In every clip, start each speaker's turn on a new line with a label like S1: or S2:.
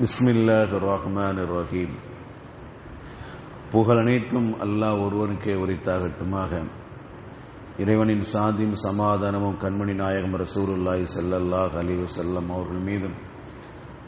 S1: பிஸ்மில்லாஹ் ரஹ்மான் ரஹீம் புகழனைத்தும் அல்லாஹ் ஒருவனுக்கே உரித்தாகட்டுமாக. இறைவனின் சாந்தியும் சமாதானமும் கண்மணி நாயகம் ரசூருல்லாய் செல்லல்லாஹ் அலிவு செல்லம் அவர்கள் மீதும்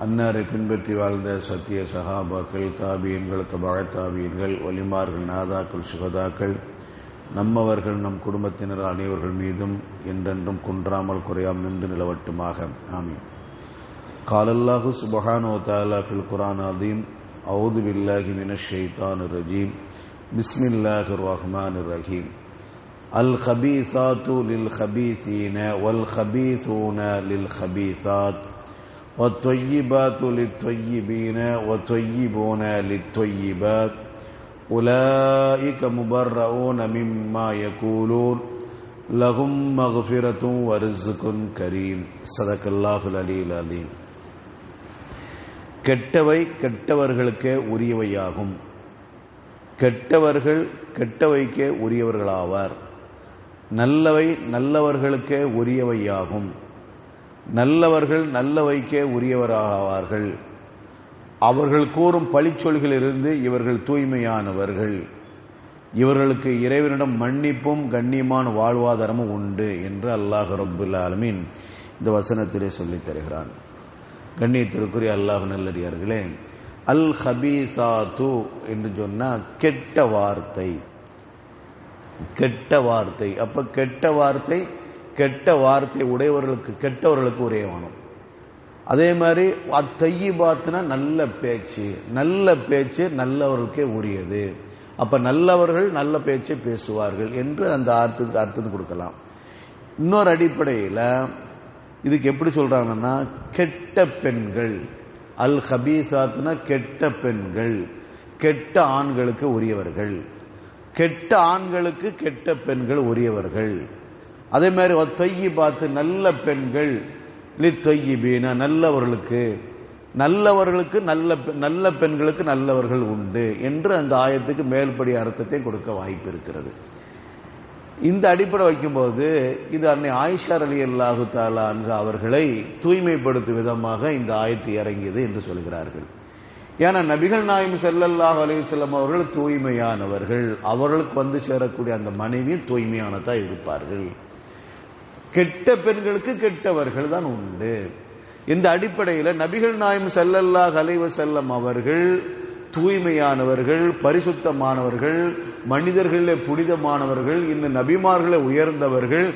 S1: அன்னாரை பின்பற்றி வாழ்ந்த சத்திய சஹாபாக்கள் தாபியன்கள் தபாத்தாபியன்கள் ஒலிமார்கள் நாதாக்கள் சுகதாக்கள் நம்மவர்கள் நம் குடும்பத்தினர் அனைவர்கள் மீதும் என்றென்றும் குன்றாமல் குறையாமல் நின்று நிலவட்டுமாக. ஆமீன். قال الله سبحانه وتعالى في القرآن العظيم أعوذ بالله من الشيطان الرجيم. بسم الله الرحمن الرحيم. الخبيثات للخبيثين والخبيثون للخبيثات والطيبات للطيبين والطيبون للطيبات. أولئك مبرؤون مما يقولون. لهم مغفرة ورزق كريم. صدق الله العلي العظيم. கெட்டவை கெட்டவர்களுக்கே உரியவையாகும். கெட்டவர்கள் கெட்டவைக்கே உரியவர்களாவார். நல்லவை நல்லவர்களுக்கே உரியவையாகும். நல்லவர்கள் நல்லவைக்கே உரியவராவார்கள். அவர்கள் கூறும் பழிச்சொல்களிலிருந்து இவர்கள் தூய்மையானவர்கள். இவர்களுக்கு இறைவனிடம் மன்னிப்பும் கண்ணியமான வாழ்வாதாரமும் உண்டு என்று அல்லாஹ் ரபுல் இந்த வசனத்திலே சொல்லித் தருகிறான். கண்ணியத்திற்குரிய அல்லாஹ் நல்லடியார்களே அல் ஹபீசாத்து என்று சொன்னால் கெட்ட வார்த்தை. கெட்ட வார்த்தை. அப்ப கெட்ட வார்த்தை கெட்ட வார்த்தை உடையவர்களுக்கு கெட்டவர்களுக்கு உரையவானும். அதே மாதிரி அத்தையிபாத்துனா நல்ல பேச்சு நல்ல பேச்சு நல்லவர்களுக்கே உரியது. அப்ப நல்லவர்கள் நல்ல பேச்சை பேசுவார்கள் என்று அந்த அர்த்தத்துக்கு அர்த்தத்தை கொடுக்கலாம். இன்னொரு அடிப்படையில் இதுக்கு எப்படி சொல்றாங்கன்னா கெட்ட பெண்கள். அல் ஹபீசாத்னா கெட்ட பெண்கள். கெட்ட ஆண்களுக்கு உரியவர்கள். கெட்ட ஆண்களுக்கு கெட்ட பெண்கள் உரியவர்கள். அதே மாதிரி தொய்யி பார்த்து நல்ல பெண்கள். லி நல்லவர்களுக்கு. நல்லவர்களுக்கு நல்ல நல்ல பெண்களுக்கு நல்லவர்கள் உண்டு என்று அந்த ஆயத்துக்கு மேல்படி அர்த்தத்தை கொடுக்க வாய்ப்பு இருக்கிறது. இந்த அடிப்படை வைக்கும்போது இது அன்னை ஆயிஷார் அலி அல்லாஹு தாலா அவர்களை தூய்மைப்படுத்தும் விதமாக இந்த ஆயத்து இறங்கியது என்று சொல்கிறார்கள். ஏன்னா நபிகள் நாயம் செல்லல்லாஹ் அலிவசல்லம் அவர்கள் தூய்மையானவர்கள். அவர்களுக்கு வந்து சேரக்கூடிய அந்த மனைவி தூய்மையானதா இருப்பார்கள். கெட்ட பெண்களுக்கு கெட்டவர்கள் தான் உண்டு. இந்த அடிப்படையில் நபிகள் நாயம் செல்லல்லாஹ் அலைவசல்லம் அவர்கள் தூய்மையானவர்கள் பரிசுத்தமானவர்கள் மனிதர்களே புனிதமானவர்கள் இந்த நபிமார்களே உயர்ந்தவர்கள்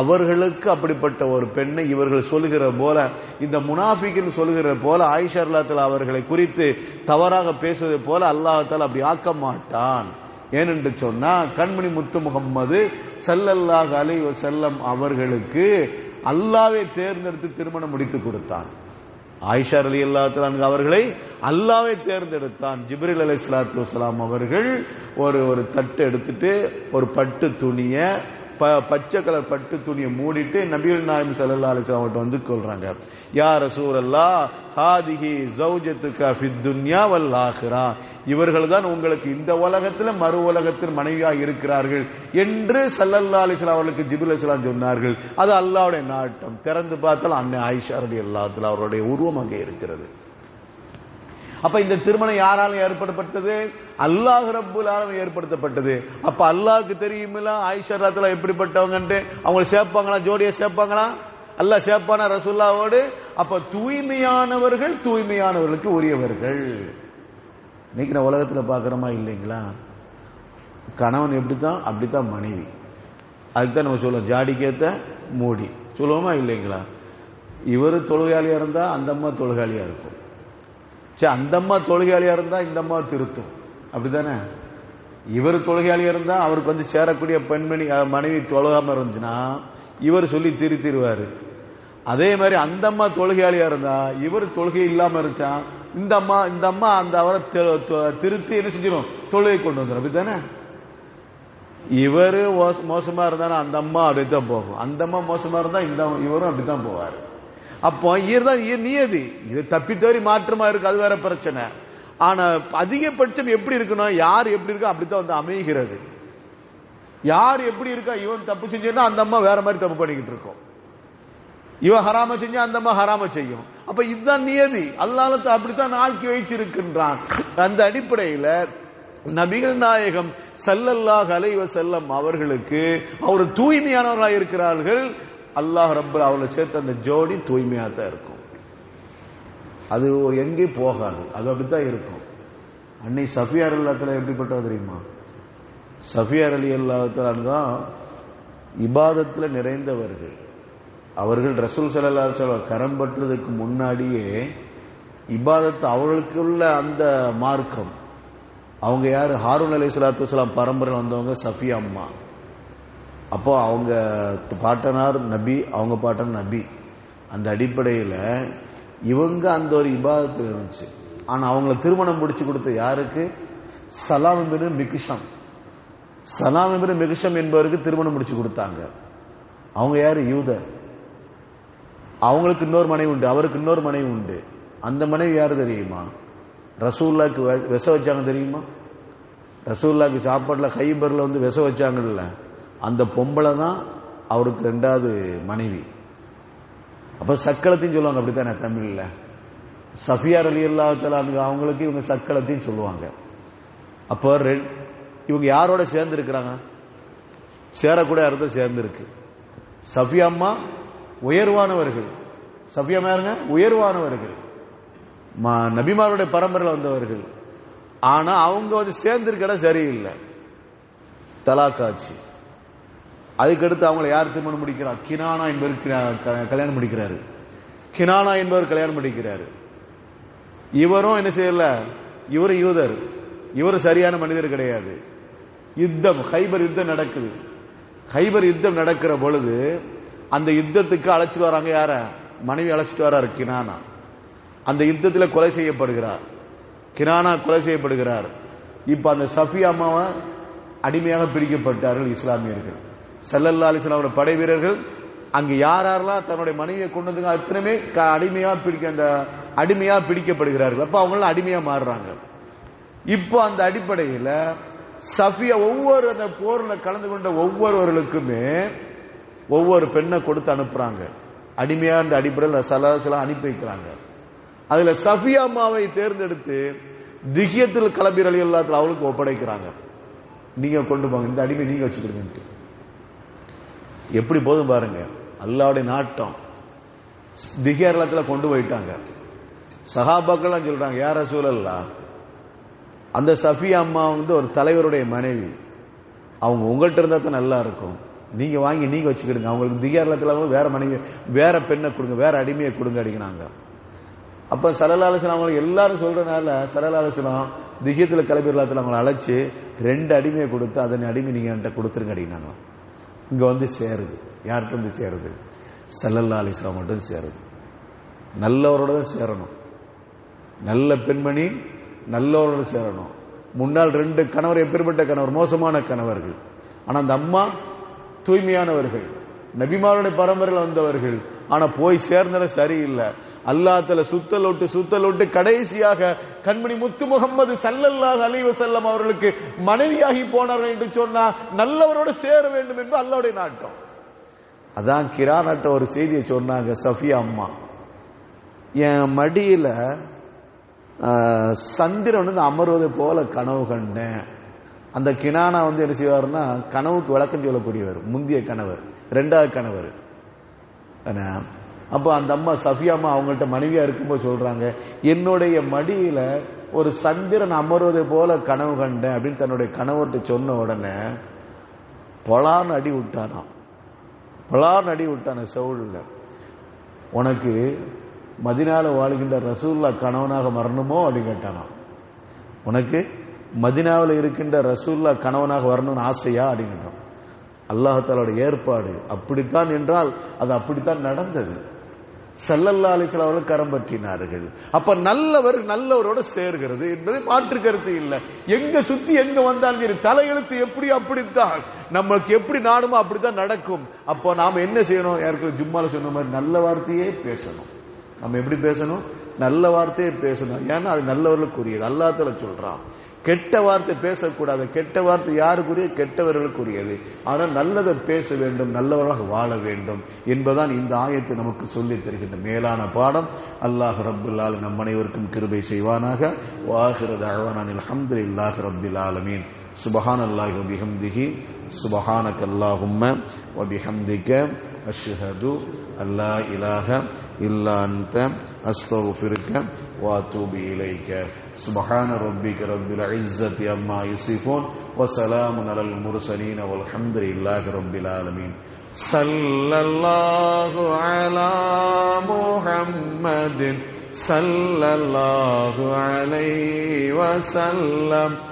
S1: அவர்களுக்கு அப்படிப்பட்ட ஒரு பெண்ணை இவர்கள் சொல்லுகிற போல இந்த முனாஃபிக்குன்னு சொல்லுகிற போல ஆயிஷர்லாத்தில் அவர்களை குறித்து தவறாக பேசுவது போல அல்லாஹால அப்படி ஆக்க மாட்டான். ஏனென்று சொன்னா கண்மணி முத்து முகம்மது செல்லல்லாஹ் அலை செல்லம் அவர்களுக்கு அல்லாவே தேர்ந்தெடுத்து திருமணம் முடித்து கொடுத்தான். ஆயிஷார் அலி அல்லாத்து அவர்களை அல்லாவே தேர்ந்தெடுத்தான். ஜிப்ரில் அலி சலாத்து வலாம் அவர்கள் ஒரு ஒரு தட்டு எடுத்துட்டு ஒரு பட்டு துணியை பச்சை கலர் பட்டு துணியை மூடிட்டு நபிகள் நாயம் சல்லா அலிஸ்லாம் அவர்கிட்ட வந்து கொள்றாங்க. யார் சூரல்லா ஹாதிகி ஜவுஜத்துக்கா ஃபித்துன்யா வல் இவர்கள் தான் உங்களுக்கு இந்த உலகத்தில் மறு உலகத்தில் மனைவியாக இருக்கிறார்கள் என்று சல்லல்லா அலிஸ்லாம் அவர்களுக்கு ஜிபுல் இஸ்லாம் சொன்னார்கள். அது அல்லாவுடைய நாட்டம். திறந்து பார்த்தால் அன்னை ஆயிஷாருடைய எல்லாத்தில் அவருடைய உருவம் அங்கே இருக்கிறது. அப்ப இந்த திருமணம் யாராலும் ஏற்படுத்தப்பட்டது? அல்லாஹ் ரப்புலாலும் ஏற்படுத்தப்பட்டது. அப்ப அல்லாஹுக்கு தெரியுமில்ல? ஆயிஷா ராத்துல எப்படிப்பட்டவங்கன்ட்டு. அவங்க சேர்ப்பாங்களா? ஜோடியை சேர்ப்பாங்களா? அல்ல சேப்பான ரசுல்லாவோடு அப்ப தூய்மையானவர்கள் தூய்மையானவர்களுக்கு உரியவர்கள். இன்னைக்கு நான் உலகத்துல பாக்குறோமா இல்லைங்களா? கணவன் எப்படித்தான்? அப்படித்தான் மனைவி. அதுதான் நம்ம சொல்லுவோம். ஜாடிக்கேத்த மூடி. சொல்லுவோமா இல்லைங்களா? இவர் தொழுகாலியா இருந்தா அந்த அம்மா தொழுகாலியா இருக்கும். சரி அந்த அம்மா தொழுகையாளியா இருந்தா இந்த அம்மா திருத்தும். அப்படித்தானே? இவர் தொழுகையாளியா இருந்தா அவருக்கு வந்து சேரக்கூடிய பெண்மணி மனைவி தொழுகாம இருந்துச்சுன்னா இவர் சொல்லி திருத்திடுவாரு. அதே மாதிரி அந்த அம்மா தொழுகையாளியா இருந்தா இவர் தொழுகை இல்லாம இருந்துச்சா இந்த அம்மா இந்த அம்மா அந்த அவரை திருத்தி என்ன செஞ்சிடும் தொழுகை கொண்டு வந்துடும் அப்படித்தானே? இவரு மோசமா இருந்தாலும் அந்த அம்மா அப்படித்தான் போகும். அந்த அம்மா மோசமா இருந்தா இந்த இவரும் அப்படித்தான் போவாரு. அப்போ இதுதான் நியதி. இது தப்பி தவறி மாற்றமா இருக்கு அது வேற பிரச்சனை. ஆனா அதிகபட்சம் எப்படி இருக்கணும் யார் எப்படி இருக்கோ அப்படித்தான் வந்து அமைகிறது. யார் எப்படி இருக்கா இவன் தப்பு செஞ்சா அந்த அம்மா வேற மாதிரி தப்பு பண்ணிக்கிட்டு இருக்கோம். இவன் ஹராம செஞ்சா அந்த அம்மா ஹராம செய்யும். அப்ப இதுதான் நியதி. அல்லால அப்படித்தான் ஆக்கி வைத்திருக்கின்றான். அந்த அடிப்படையில நபிகள் நாயகம் சல்லல்லாஹ் அலைவ செல்லம் அவர்களுக்கு அவர் தூய்மையானவர்களாக இருக்கிறார்கள் அல்லாஹ் ரப்பர் அவளை சேர்த்து அந்த ஜோடி தூய்மையாக தான் இருக்கும். அது எங்கேயும் போகாது. அது அப்படித்தான் இருக்கும். அன்னை சஃபியார் அல்லாத்துல எப்படிப்பட்டது தெரியுமா? சஃபியார் அலி அல்லாத்தான் தான் இபாதத்தில் நிறைந்தவர்கள். அவர்கள் ரசூல் சல்லா சொல்ல கரம் பற்றுறதுக்கு முன்னாடியே இபாதத்து அவர்களுக்கு உள்ள அந்த மார்க்கம். அவங்க யார்? ஹாரூன் அலி சலாத்து பரம்பரை வந்தவங்க சஃபியா அம்மா. அப்போ அவங்க பாட்டனார் நபி அவங்க பாட்டன் நபி. அந்த அடிப்படையில் இவங்க அந்த ஒரு இபாதத்தில் இருந்துச்சு. ஆனால் அவங்கள திருமணம் முடிச்சு கொடுத்த யாருக்கு? சலாம் பின் மிகிஷம். சலாம் பின் மிகிஷம் என்பவருக்கு திருமணம் முடிச்சு கொடுத்தாங்க. அவங்க யார்? யூதர். அவங்களுக்கு இன்னொரு மனைவி உண்டு அவருக்கு இன்னொரு மனைவி உண்டு. அந்த மனைவி யார் தெரியுமா? ரசூல்லாக்கு வெ- விஷ வச்சாங்க தெரியுமா? ரசூல்லாக்கு சாப்பாட்டுல கைபர்ல வந்து விஷ வச்சாங்கல்ல. அந்த பொம்பளை தான் அவருக்கு ரெண்டாவது மனைவி. அப்ப சக்களத்தையும் சொல்லுவாங்க அப்படித்தானே தமிழ்ல? சஃபியார் அலி அல்லாஹால அவங்களுக்கு இவங்க சக்களத்தையும் சொல்லுவாங்க. அப்போ இவங்க யாரோட சேர்ந்து இருக்கிறாங்க சேரக்கூடிய அர்த்தம் சேர்ந்துருக்கு? சஃபியம்மா உயர்வானவர்கள். சஃபியா யாருங்க? உயர்வானவர்கள். ம- நபிமாருடைய பரம்பரையில் வந்தவர்கள். ஆனா அவங்க வந்து சேர்ந்திருக்க இடம் சரியில்லை தலாக்காட்சி அதுக்கடுத்து அவங்கள யார் திருமணம் முடிக்கிறார் கினானா என்பவர் க- கல்யாணம் முடிக்கிறாரு கினானா என்பவர் கல்யாணம் முடிக்கிறாரு இவரும் என்ன செய்யல? இவர் யூதர். இவர் சரியான மனிதர் கிடையாது. யுத்தம் ஹைபர் யுத்தம் நடக்குது. ஹைபர் யுத்தம் நடக்கிற பொழுது அந்த யுத்தத்துக்கு அழைச்சிட்டு வராங்க யார? மனைவி அழைச்சிட்டு வராரு கினானா. அந்த யுத்தத்தில் கொலை செய்யப்படுகிறார். கினானா கொலை செய்யப்படுகிறார். இப்ப அந்த சஃபியா அம்மாவை அடிமையாக பிடிக்கப்பட்டார்கள் இஸ்லாமியர்கள். சல்லல்லா அவருடைய படை வீரர்கள் அங்கு யார் யாரெல்லாம் தன்னுடைய மனைவியை கொண்டு வந்து அத்தனையுமே க- அடிமையா பிடிக்க அந்த அடிமையா பிடிக்கப்படுகிறார்கள். அப்ப அவங்களும் அடிமையா மாறுறாங்க. இப்போ அந்த அடிப்படையில சஃபியா ஒவ்வொரு அந்த போர்ல கலந்து கொண்ட ஒவ்வொருவர்களுக்குமே ஒவ்வொரு பெண்ணை கொடுத்து அனுப்புறாங்க. அடிமையா அந்த அடிப்படையில் சலாசலாம் அனுப்பி வைக்கிறாங்க. அதுல சஃபியா அம்மாவை தேர்ந்தெடுத்து திகியத்தில் கலபீர் அலி அல்லாத்துல அவளுக்கு ஒப்படைக்கிறாங்க. நீங்க கொண்டு போங்க இந்த அடிமை நீங்க வச்சுக்கிறீங்க எப்படி போதும் பாருங்க. அல்லாவுடைய நாட்டம். திகேரளத்தில் கொண்டு போயிட்டாங்க. சஹாபாக்கள்லாம் சொல்றாங்க யார சூழல்லா அந்த சஃபியா அம்மா வந்து ஒரு தலைவருடைய மனைவி. அவங்க உங்கள்கிட்ட இருந்தா தான் நல்லா இருக்கும். நீங்க வாங்கி நீங்க வச்சுக்கிடுங்க. அவங்களுக்கு திகேரளத்துல வேற மனைவி வேற பெண்ணை கொடுங்க வேற அடிமையை கொடுங்க அடிக்கிறாங்க. அப்ப சரலாலோசனம் அவங்களுக்கு எல்லாரும் சொல்றதுனால சரலாலோசனம் திகியத்துல கலைபிரலாத்துல அவங்களை அழைச்சி ரெண்டு அடிமையை கொடுத்து அதன் அடிமை நீங்க என்கிட்ட கொடுத்துருங்க அடினாங்க இங்க வந்து சேருது. யார்கிட்ட வந்து சேருது? செல்லல்லா அலிஸ்லாம் மட்டும் சேருது. நல்லவரோட தான் சேரணும். நல்ல பெண்மணி நல்லவரோட சேரணும். முன்னால் ரெண்டு கணவர் எப்பேற்பட்ட கணவர்? மோசமான கணவர்கள். ஆனா அந்த அம்மா தூய்மையானவர்கள். நபிமாருடைய பரம்பரையில் வந்தவர்கள். ஆனா போய் சேர்ந்தன சரியில்லை. அல்லாத்துல சுத்தல் விட்டு சுத்தல் விட்டு கடைசியாக கண்மணி முத்து முகமது சல்லல்லாஹ் அலைஹி செல்லம் அவர்களுக்கு மனைவியாகி போனார்கள் என்று சொன்னா நல்லவரோடு சேர வேண்டும் என்று அல்லாவுடைய நாட்டம். அதான் கிரானாட்ட ஒரு செய்தியை சொன்னாங்க சஃபியா அம்மா. என் மடியில சந்திரன் வந்து அமர்வது போல கனவு கண்டேன். அந்த கினானா வந்து என்ன செய்வாருன்னா கனவுக்கு விளக்கம் சொல்லக்கூடியவர் முந்திய கணவர் ரெண்டாவது கணவர். அப்போ அந்த அம்மா சஃபியாமா அவங்கள்ட்ட மனைவியா இருக்கும்போது சொல்றாங்க என்னுடைய மடியில ஒரு சந்திரன் அமர்வது போல கனவு கண்டேன் அப்படின்னு தன்னுடைய கணவர்கிட்ட சொன்ன உடனே பொலான் அடி விட்டானாம் பொலான் அடி விட்டான செவுளில் உனக்கு மதினால வாழ்கின்ற ரசூல்லா கணவனாக மரணமோ அப்படின்னு கேட்டானாம் உனக்கு மதினாவில் இருக்கின்ற ரசூல்லா கணவனாக வரணும்னு ஆசையா? அப்படின்றான் அல்லாஹாலோட ஏற்பாடு அப்படித்தான் என்றால் அது அப்படித்தான் நடந்தது. செல்லல்லா அலிசல் அவர்கள் கரம் பற்றினார்கள். அப்ப நல்லவர் நல்லவரோட சேர்கிறது என்பது மாற்று கருத்து இல்லை. எங்க சுத்தி எங்க வந்தாலும் சரி தலையெழுத்து எப்படி அப்படித்தான். நமக்கு எப்படி நாடுமோ அப்படித்தான் நடக்கும். அப்போ நாம என்ன செய்யணும்? யாருக்கு ஜும்மால சொன்ன மாதிரி நல்ல வார்த்தையே பேசணும். நம்ம எப்படி பேசணும்? நல்ல வார்த்தையை பேசணும். ஏன்னா அது நல்லவர்களுக்குரியது அல்லாத்துல சொல்றான் கெட்ட வார்த்தை பேசக்கூடாது. கெட்ட வார்த்தை யாருக்குரிய கெட்டவர்களுக்குரியது. ஆனால் நல்லதை பேச வேண்டும் நல்லவராக வாழ வேண்டும் என்பதான் இந்த ஆயத்தை நமக்கு சொல்லி தருகின்ற மேலான பாடம். அல்லாஹ் ரபுல்லால் நம் அனைவருக்கும் கிருபை செய்வானாக. வாகிறது அழவானில் அஹமது இல்லாஹ் ரபில் சுபஹான் அல்லாஹ் வபிஹம்திகி சுபஹானக் அல்லாஹும்ம வபிஹம்திக்க أشهد أن لا إله إلا أنت أستغفرك وأتوب إليك. سبحان ربك رب العزة عما يصفون وسلام على المرسلين والحمد لله رب العالمين. صلى الله على محمد صلى الله عليه وسلم.